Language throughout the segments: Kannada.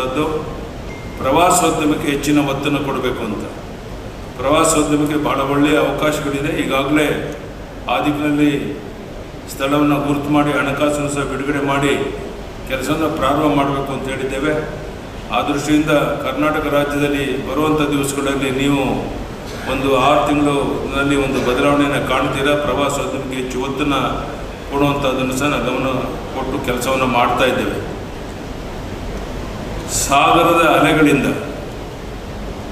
ಕೊಡುವಂಥದ್ದು ಪ್ರವಾಸೋದ್ಯಮಕ್ಕೆ ಹೆಚ್ಚಿನ ಒತ್ತನ್ನು ಕೊಡಬೇಕು ಅಂತ. ಪ್ರವಾಸೋದ್ಯಮಕ್ಕೆ ಭಾಳ ಒಳ್ಳೆಯ ಅವಕಾಶಗಳಿದೆ. ಈಗಾಗಲೇ ಆ ದಿಕ್ಕಿನಲ್ಲಿ ಸ್ಥಳವನ್ನು ಗುರುತು ಮಾಡಿ, ಹಣಕಾಸನ್ನು ಸಹ ಬಿಡುಗಡೆ ಮಾಡಿ ಕೆಲಸವನ್ನು ಪ್ರಾರಂಭ ಮಾಡಬೇಕು ಅಂತ ಹೇಳಿದ್ದೇವೆ. ಆ ದೃಷ್ಟಿಯಿಂದ ಕರ್ನಾಟಕ ರಾಜ್ಯದಲ್ಲಿ ಬರುವಂಥ ದಿವಸಗಳಲ್ಲಿ ನೀವು ಒಂದು ಆರು ತಿಂಗಳಲ್ಲಿ ಒಂದು ಬದಲಾವಣೆಯನ್ನು ಕಾಣ್ತೀರಾ? ಪ್ರವಾಸೋದ್ಯಮಕ್ಕೆ ಹೆಚ್ಚು ಒತ್ತನ್ನು ಕೊಡುವಂಥದ್ದನ್ನು ಸಹ ನಾವು ಗಮನ ಕೊಟ್ಟು ಕೆಲಸವನ್ನು ಮಾಡ್ತಾ ಇದ್ದೇವೆ. ಸಾಗರದ ಅಲೆಗಳಿಂದ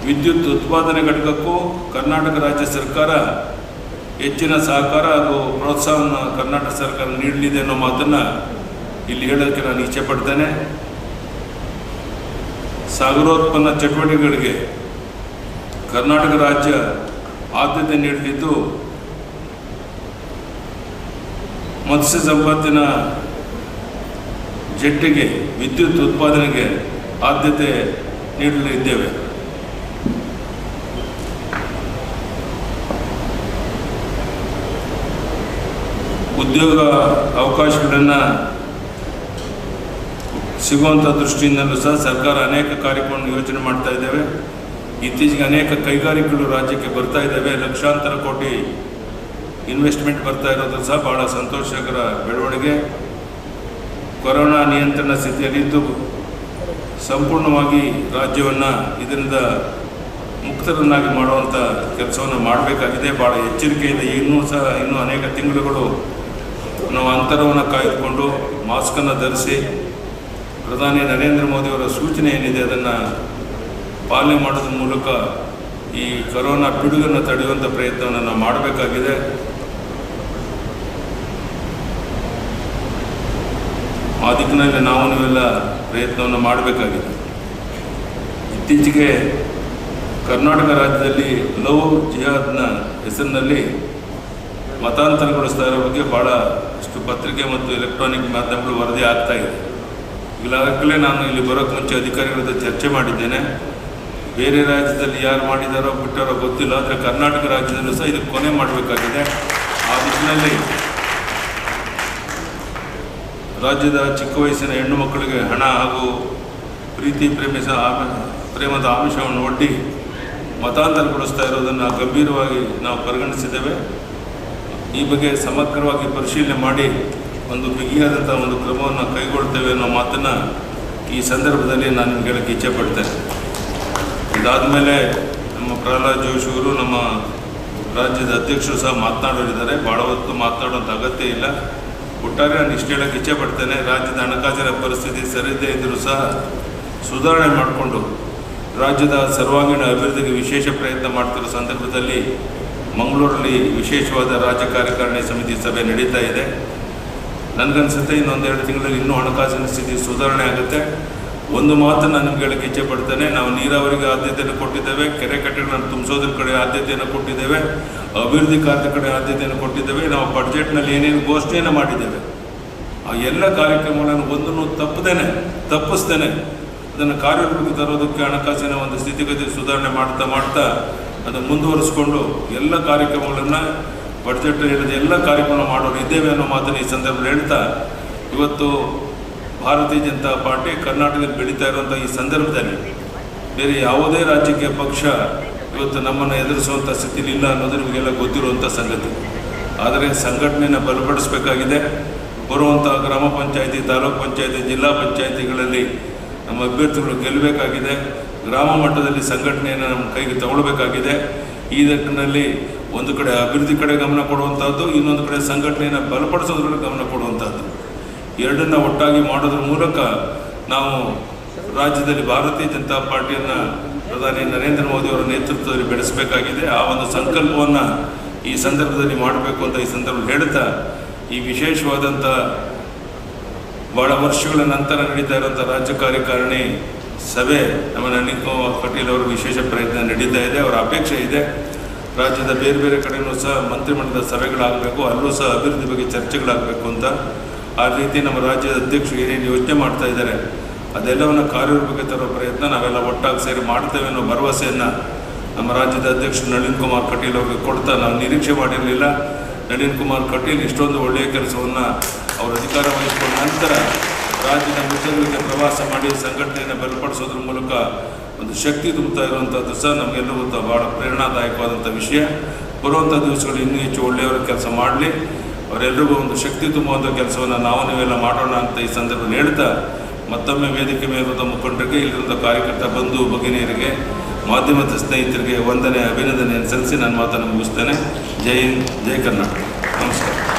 ವಿದ್ಯುತ್ ಉತ್ಪಾದನೆ ಘಟಕಕ್ಕೂ ಕರ್ನಾಟಕ ರಾಜ್ಯ ಸರ್ಕಾರ ಹೆಚ್ಚಿನ ಸಹಕಾರ ಹಾಗೂ ಪ್ರೋತ್ಸಾಹವನ್ನು ಕರ್ನಾಟಕ ಸರ್ಕಾರ ನೀಡಲಿದೆ ಅನ್ನೋ ಮಾತನ್ನು ಇಲ್ಲಿ ಹೇಳೋದಕ್ಕೆ ನಾನು ಇಚ್ಛೆ ಪಡ್ತೇನೆ. ಸಾಗರೋತ್ಪನ್ನ ಚಟುವಟಿಕೆಗಳಿಗೆ ಕರ್ನಾಟಕ ರಾಜ್ಯ ಆದ್ಯತೆ ನೀಡಲಿದ್ದು, ಮತ್ಸ್ಯ ಸಂಪತ್ತಿನ ಜಟ್ಟಿಗೆ ವಿದ್ಯುತ್ ಉತ್ಪಾದನೆಗೆ ಆದ್ಯತೆ ನೀಡಲಿದ್ದೇವೆ ಉದ್ಯೋಗ ಅವಕಾಶಗಳನ್ನು ಸಿಗುವಂಥ ದೃಷ್ಟಿಯಿಂದಲೂ ಸಹ ಸರ್ಕಾರ ಅನೇಕ ಕಾರ್ಯಕ್ರಮ ಯೋಚನೆ ಮಾಡ್ತಾ ಇದ್ದೇವೆ. ಇತ್ತೀಚೆಗೆ ಅನೇಕ ಕೈಗಾರಿಕೆಗಳು ರಾಜ್ಯಕ್ಕೆ ಬರ್ತಾ ಇದ್ದಾವೆ. ಲಕ್ಷಾಂತರ ಕೋಟಿ ಇನ್ವೆಸ್ಟ್ಮೆಂಟ್ ಬರ್ತಾ ಇರೋದು ಸಹ ಬಹಳ ಸಂತೋಷಕರ ಬೆಳವಣಿಗೆ. ಕೊರೋನಾ ನಿಯಂತ್ರಣ ಸ್ಥಿತಿಯಲ್ಲಿದ್ದು ಸಂಪೂರ್ಣವಾಗಿ ರಾಜ್ಯವನ್ನು ಇದರಿಂದ ಮುಕ್ತರನ್ನಾಗಿ ಮಾಡುವಂಥ ಕೆಲಸವನ್ನು ಮಾಡಬೇಕಾಗಿದೆ. ಭಾಳ ಎಚ್ಚರಿಕೆಯಿಂದ ಇನ್ನೂ ಸಹ ಇನ್ನೂ ಅನೇಕ ತಿಂಗಳುಗಳು ನಾವು ಅಂತರವನ್ನು ಕಾಯ್ದುಕೊಂಡು ಮಾಸ್ಕನ್ನು ಧರಿಸಿ ಪ್ರಧಾನಿ ನರೇಂದ್ರ ಮೋದಿಯವರ ಸೂಚನೆ ಏನಿದೆ ಅದನ್ನು ಪಾಲನೆ ಮಾಡೋದ್ರ ಮೂಲಕ ಈ ಕರೋನಾ ಪಿಡುಗನ್ನು ತಡೆಯುವಂಥ ಪ್ರಯತ್ನವನ್ನು ನಾವು ಮಾಡಬೇಕಾಗಿದೆ. ಆ ದಿಕ್ಕಿನಲ್ಲಿ ನಾವು ನೀವೆಲ್ಲ ಪ್ರಯತ್ನವನ್ನು ಮಾಡಬೇಕಾಗಿದೆ. ಇತ್ತೀಚೆಗೆ ಕರ್ನಾಟಕ ರಾಜ್ಯದಲ್ಲಿ ಲವ್ ಜಿಹಾದ್ನ ಹೆಸರಿನಲ್ಲಿ ಮತಾಂತರಗೊಳಿಸ್ತಾ ಇರೋ ಬಗ್ಗೆ ಭಾಳಷ್ಟು ಪತ್ರಿಕೆ ಮತ್ತು ಎಲೆಕ್ಟ್ರಾನಿಕ್ ಮಾಧ್ಯಮಗಳು ವರದಿ ಆಗ್ತಾ ಇದೆ. ಈಗಾಗಲೇ ನಾನು ಇಲ್ಲಿ ಬರೋಕ್ಕೆ ಮುಂಚೆ ಅಧಿಕಾರಿಗಳ ಜೊತೆ ಚರ್ಚೆ ಮಾಡಿದ್ದೇನೆ. ಬೇರೆ ರಾಜ್ಯದಲ್ಲಿ ಯಾರು ಮಾಡಿದಾರೋ ಬಿಟ್ಟಾರೋ ಗೊತ್ತಿಲ್ಲ, ಆದರೆ ಕರ್ನಾಟಕ ರಾಜ್ಯದಲ್ಲೂ ಸಹ ಇದಕ್ಕೆ ಕೊನೆ ಮಾಡಬೇಕಾಗಿದೆ. ಆ ದಿಕ್ಕಿನಲ್ಲಿ ರಾಜ್ಯದ ಚಿಕ್ಕ ವಯಸ್ಸಿನ ಹೆಣ್ಣು ಮಕ್ಕಳಿಗೆ ಹಣ ಹಾಗೂ ಪ್ರೀತಿ ಪ್ರೇಮಿಸ ಪ್ರೇಮದ ಆಮಿಷವನ್ನು ಒಡ್ಡಿ ಮತಾಂತರಗೊಳಿಸ್ತಾ ಇರೋದನ್ನು ಗಂಭೀರವಾಗಿ ನಾವು ಪರಿಗಣಿಸಿದ್ದೇವೆ. ಈ ಬಗ್ಗೆ ಸಮಗ್ರವಾಗಿ ಪರಿಶೀಲನೆ ಮಾಡಿ ಒಂದು ಬಿಗಿಯಾದಂಥ ಒಂದು ಕ್ರಮವನ್ನು ಕೈಗೊಳ್ತೇವೆ ಅನ್ನೋ ಮಾತನ್ನು ಈ ಸಂದರ್ಭದಲ್ಲಿ ನಾನು ನಿಮ್ಗೆ ಹೇಳಕ್ಕೆ ಇಚ್ಛೆ ಪಡ್ತೇನೆ. ಇದಾದ ಮೇಲೆ ನಮ್ಮ ಪ್ರಹ್ಲಾದ್ ಜೋಶಿ ಅವರು ನಮ್ಮ ರಾಜ್ಯದ ಅಧ್ಯಕ್ಷರು ಸಹ ಮಾತನಾಡೋರಿದ್ದಾರೆ. ಭಾಳ ಹೊತ್ತು ಮಾತನಾಡುವಂಥ ಅಗತ್ಯ ಇಲ್ಲ. ಒಟ್ಟಾರೆ ನಾನು ಇಷ್ಟು ಹೇಳಕ್ಕೆ ಇಚ್ಛೆ ಪಡ್ತೇನೆ, ರಾಜ್ಯದ ಹಣಕಾಸಿನ ಪರಿಸ್ಥಿತಿ ಸರಿದೇ ಇದ್ದರೂ ಸಹ ಸುಧಾರಣೆ ಮಾಡಿಕೊಂಡು ರಾಜ್ಯದ ಸರ್ವಾಂಗೀಣ ಅಭಿವೃದ್ಧಿಗೆ ವಿಶೇಷ ಪ್ರಯತ್ನ ಮಾಡ್ತಿರೋ ಸಂದರ್ಭದಲ್ಲಿ ಮಂಗಳೂರಲ್ಲಿ ವಿಶೇಷವಾದ ರಾಜ್ಯ ಕಾರ್ಯಕಾರಿಣಿ ಸಮಿತಿ ಸಭೆ ನಡೀತಾ ಇದೆ. ನನಗನ್ಸುತ್ತೆ ಇನ್ನೊಂದೆರಡು ತಿಂಗಳಲ್ಲಿ ಇನ್ನೂ ಹಣಕಾಸಿನ ಸ್ಥಿತಿ ಸುಧಾರಣೆ ಆಗುತ್ತೆ. ಒಂದು ಮಾತನ್ನು ನಿಮ್ಗೆ ಹೇಳಕ್ಕೆ ಇಚ್ಛೆ ಪಡ್ತೇನೆ, ನಾವು ನೀರಾವರಿಗೆ ಆದ್ಯತೆಯನ್ನು ಕೊಟ್ಟಿದ್ದೇವೆ, ಕೆರೆ ಕಟ್ಟೆಗಳನ್ನು ತುಂಬಿಸೋದ್ರ ಕಡೆ ಆದ್ಯತೆಯನ್ನು ಕೊಟ್ಟಿದ್ದೇವೆ. ಅಭಿವೃದ್ಧಿ ಕಾರ್ಯಕ್ರಮ ಆದ್ಯತೆಯನ್ನು ಕೊಟ್ಟಿದ್ದೇವೆ, ನಾವು ಬಡ್ಜೆಟ್ನಲ್ಲಿ ಏನೇನು ಘೋಷಣೆಯನ್ನು ಮಾಡಿದ್ದೇವೆ, ಆ ಎಲ್ಲ ಕಾರ್ಯಕ್ರಮಗಳನ್ನು ಒಂದನ್ನು ತಪ್ಪದೇನೆ, ತಪ್ಪಿಸ್ತೇನೆ, ಅದನ್ನು ಕಾರ್ಯರೂಪಕ್ಕೆ ತರೋದಕ್ಕೆ ಹಣಕಾಸಿನ ಒಂದು ಸ್ಥಿತಿಗತಿ ಸುಧಾರಣೆ ಮಾಡ್ತಾ ಮಾಡ್ತಾ ಅದನ್ನು ಮುಂದುವರಿಸಿಕೊಂಡು ಎಲ್ಲ ಕಾರ್ಯಕ್ರಮಗಳನ್ನು ಬಡ್ಜೆಟ್ ಹೇಳಿದ ಎಲ್ಲ ಕಾರ್ಯಕ್ರಮ ಮಾಡೋರು ಇದ್ದೇವೆ ಅನ್ನೋ ಮಾತನ್ನು ಈ ಸಂದರ್ಭದಲ್ಲಿ ಹೇಳ್ತಾ, ಇವತ್ತು ಭಾರತೀಯ ಜನತಾ ಪಾರ್ಟಿ ಕರ್ನಾಟಕದಲ್ಲಿ ಬೆಳೀತಾ ಇರುವಂಥ ಈ ಸಂದರ್ಭದಲ್ಲಿ ಬೇರೆ ಯಾವುದೇ ರಾಜಕೀಯ ಪಕ್ಷ ಇವತ್ತು ನಮ್ಮನ್ನು ಎದುರಿಸುವಂಥ ಸ್ಥಿತಿಲಿ ಇಲ್ಲ ಅನ್ನೋದು ನಿಮಗೆಲ್ಲ ಗೊತ್ತಿರುವಂಥ ಸಂಗತಿ. ಆದರೆ ಸಂಘಟನೆಯನ್ನು ಬಲಪಡಿಸಬೇಕಾಗಿದೆ. ಬರುವಂಥ ಗ್ರಾಮ ಪಂಚಾಯಿತಿ, ತಾಲೂಕು ಪಂಚಾಯಿತಿ, ಜಿಲ್ಲಾ ಪಂಚಾಯಿತಿಗಳಲ್ಲಿ ನಮ್ಮ ಅಭ್ಯರ್ಥಿಗಳು ಗೆಲ್ಲಬೇಕಾಗಿದೆ. ಗ್ರಾಮ ಮಟ್ಟದಲ್ಲಿ ಸಂಘಟನೆಯನ್ನು ನಮ್ಮ ಕೈಗೆ ತಗೊಳ್ಬೇಕಾಗಿದೆ. ಈ ನಿಟ್ಟಿನಲ್ಲಿ ಒಂದು ಕಡೆ ಅಭಿವೃದ್ಧಿ ಕಡೆ ಗಮನ ಕೊಡುವಂಥದ್ದು ಇನ್ನೊಂದು ಕಡೆ ಸಂಘಟನೆಯನ್ನು ಬಲಪಡಿಸೋದ್ರ ಗಮನ ಕೊಡುವಂಥದ್ದು ಎರಡನ್ನ ಒಟ್ಟಾಗಿ ಮಾಡೋದ್ರ ಮೂಲಕ ನಾವು ರಾಜ್ಯದಲ್ಲಿ ಭಾರತೀಯ ಜನತಾ ಪಾರ್ಟಿಯನ್ನು ಪ್ರಧಾನಿ ನರೇಂದ್ರ ಮೋದಿ ಅವರ ನೇತೃತ್ವದಲ್ಲಿ ಬೆಳೆಸಬೇಕಾಗಿದೆ. ಆ ಒಂದು ಸಂಕಲ್ಪವನ್ನು ಈ ಸಂದರ್ಭದಲ್ಲಿ ಮಾಡಬೇಕು ಅಂತ ಈ ಸಂದರ್ಭದಲ್ಲಿ ಹೇಳ್ತಾ ಈ ವಿಶೇಷವಾದಂಥ ಭಾಳ ವರ್ಷಗಳ ನಂತರ ನಡೀತಾ ಇರುವಂಥ ರಾಜ್ಯ ಕಾರ್ಯಕಾರಿಣಿ ಸಭೆ ನಮ್ಮ ನಳಿನ್ ಕುಮಾರ್ ಅವರು ಅವರ ವಿಶೇಷ ಪ್ರಯತ್ನ ನಡೀತಾ ಇದೆ, ಅವರ ಅಪೇಕ್ಷೆ ಇದೆ. ರಾಜ್ಯದ ಬೇರೆ ಬೇರೆ ಕಡೆಯೂ ಸಹ ಮಂತ್ರಿಮಂಡಲದ ಸಭೆಗಳಾಗಬೇಕು, ಅಲ್ಲೂ ಸಹ ಅಭಿವೃದ್ಧಿ ಬಗ್ಗೆ ಚರ್ಚೆಗಳಾಗಬೇಕು ಅಂತ ಆ ರೀತಿ ನಮ್ಮ ರಾಜ್ಯದ ಅಧ್ಯಕ್ಷರು ಏನೇನು ಯೋಚನೆ ಮಾಡ್ತಾ ಇದ್ದಾರೆ. ಅದೆಲ್ಲವನ್ನು ಕಾರ್ಯರೂಪಕ್ಕೆ ತರೋ ಪ್ರಯತ್ನ ನಾವೆಲ್ಲ ಒಟ್ಟಾಗಿ ಸೇರಿ ಮಾಡ್ತೇವೆ ಅನ್ನೋ ಭರವಸೆಯನ್ನು ನಮ್ಮ ರಾಜ್ಯದ ಅಧ್ಯಕ್ಷರು ನಳಿನ್ ಕುಮಾರ್ ಕಟೀಲ್ ಅವರಿಗೆ ಕೊಡ್ತಾ ನಾವು ನಿರೀಕ್ಷೆ ಮಾಡಿರಲಿಲ್ಲ. ನಳಿನ್ ಕುಮಾರ್ ಕಟೀಲ್ ಇಷ್ಟೊಂದು ಒಳ್ಳೆಯ ಕೆಲಸವನ್ನು ಅವರು ಅಧಿಕಾರ ವಹಿಸಿಕೊಂಡ ನಂತರ ರಾಜ್ಯದ ಮುಖ್ಯಮಂತ್ರಿಗೆ ಪ್ರವಾಸ ಮಾಡಿ ಸಂಘಟನೆಯನ್ನು ಬಲಪಡಿಸೋದ್ರ ಮೂಲಕ ಒಂದು ಶಕ್ತಿ ತುಂಬುತ್ತಾ ಇರುವಂಥದ್ದು ಸಹ ನಮಗೆಲ್ಲವೂ ಭಾಳ ಪ್ರೇರಣಾದಾಯಕವಾದಂಥ ವಿಷಯ. ಬರುವಂಥ ದಿವಸಗಳು ಇನ್ನೂ ಹೆಚ್ಚು ಒಳ್ಳೆಯವರ ಕೆಲಸ ಮಾಡಲಿ. ಅವರೆಲ್ಲರಿಗೂ ಒಂದು ಶಕ್ತಿ ತುಂಬುವಂಥ ಕೆಲಸವನ್ನು ನಾವು ನೀವೆಲ್ಲ ಮಾಡೋಣ ಅಂತ ಈ ಸಂದರ್ಭದಲ್ಲಿ ಹೇಳ್ತಾ ಮತ್ತೊಮ್ಮೆ ವೇದಿಕೆ ಮೇಲಿರುವ ಮುಖಂಡರಿಗೆ ಇಲ್ಲಿರುವ ಕಾರ್ಯಕರ್ತ ಬಂಧು ಭಗಿನಿಯರಿಗೆ, ಮಾಧ್ಯಮದ ಸ್ನೇಹಿತರಿಗೆ ವಂದನೆ ಅಭಿನಂದನೆಯನ್ನು ಸಲ್ಲಿಸಿ ನಾನು ಮಾತನ್ನು ಮುಗಿಸ್ತೇನೆ. ಜೈ ಹಿಂದ್, ಜೈ ಕರ್ನಾಟಕ. ನಮಸ್ಕಾರ.